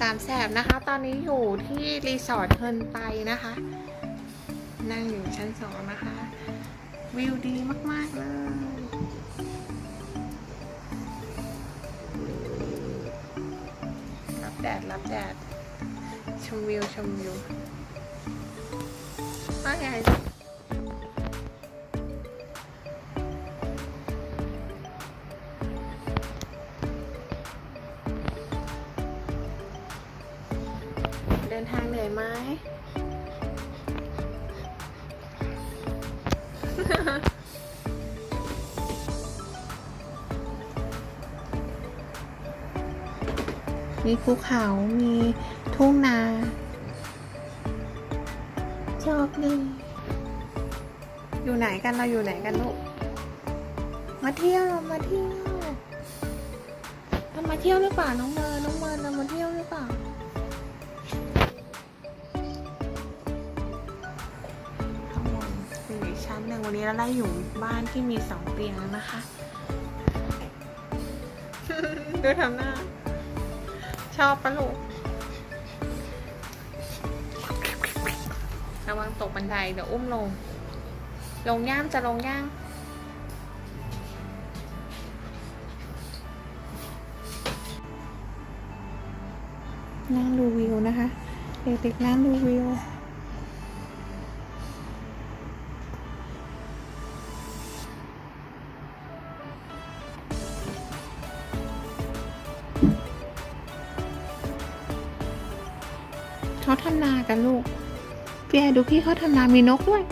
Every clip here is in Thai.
สามแสบนะคะ ตอนนี้อยู่ที่รีสอร์ทเฮินไปนะคะ นั่งอยู่ชั้นสองนะคะ วิวดีมาก ๆ เลย รับแดด รับแดด ชมวิว ชมวิวว่าไง ดินทางเหนื่อยไหม มีภูเขา มีทุ่งนาชอบเลยอยู่ไหนกัน เราอยู่ไหนกันลูก มาเที่ยว มาเที่ยวมาเที่ยวหรือเปล่าน้องเมอร์น้องเมอร์เรามาเที่ยว หนึ่งวันนี้เราได้อยู่บ้านที่มีสองเตียงแล้วนะคะ ดูทำหน้า ชอบปะลูกระวังตกบันไดเดี๋ยวอุ้มลง ลงย่ามจะลงย่างนั่งดูวิวนะคะ เด็กๆนั่งดูวิว เขาทำนากันลูก พี่แอดูพี่เขาทำนามีนกด้วย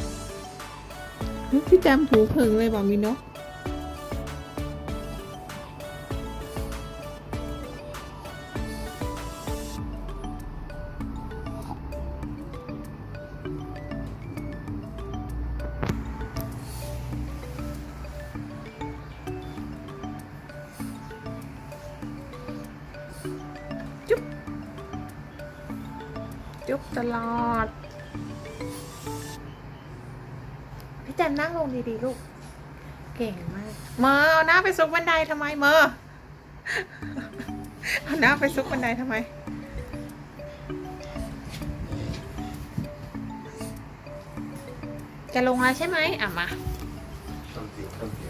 พี่แจมถูเผิงเลยบอกมีนก จุ๊บตลอด พี่แจมนั่งลงดีๆลูก เก่งมาก เมอเอาหน้าไปซุกบันไดทำไมเมอเอาหน้าไปซุกบันไดทำไม จะลงแล้วใช่ไหมอะมา ต้นเสียงต้นเสียง